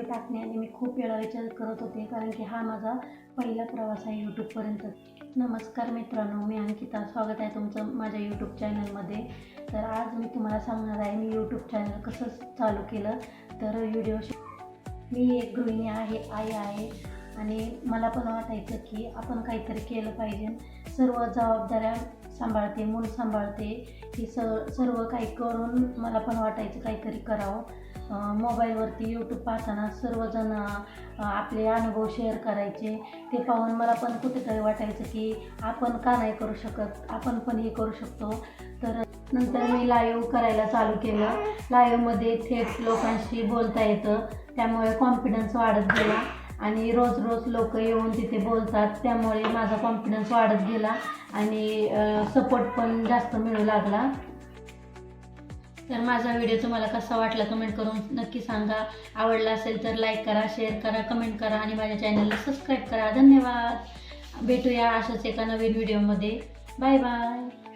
Video टाकण्याने मी खूप वेळा विचार करत होते कारण की हा माझा पहिला प्रवास आहे यूट्यूबपर्यंत नमस्कार मित्रांनो मी अंकिता. स्वागत आहे तुमचं माझ्या यूट्यूब चॅनलमध्ये तर आज मी तुम्हाला सांगणार आहे मी यूट्यूब चॅनल कसं चालू केलं तर व्हिडिओ मी एक गृहिणी आहे आई आहे. आणि मला पण वाटायचं की आपण काहीतरी केलं पाहिजे. सर्व जबाबदाऱ्या सांभाळते मूल सांभाळते. की स सर्व काही करून मला पण वाटायचं काहीतरी करावं. मोबाईलवरती यूट्यूब पाहताना सर्वजण आपले अनुभव शेअर करायचे. ते पाहून मला पण कुठेतरी वाटायचं की आपण का नाही करू शकत? आपण पण हे करू शकतो. तर नंतर मी लाईव्ह करायला चालू केलं. लाईव्हमध्ये थेट लोकांशी बोलता येतं. त्यामुळे कॉन्फिडन्स वाढत गेला. आणि रोज रोज लोक येऊन तिथे बोलतात. त्यामुळे माझा कॉन्फिडन्स वाढत गेला. आणि सपोर्ट पण जास्त मिळू लागला. तर माझा व्हिडिओ तुम्हाला कसा वाटला कमेंट करून नक्की सांगा. आवडला असेल तर लाईक करा शेअर करा कमेंट करा आणि माझ्या चॅनलला सबस्क्राईब करा. धन्यवाद. भेटूया अशाच एका नवीन व्हिडिओमध्ये बाय बाय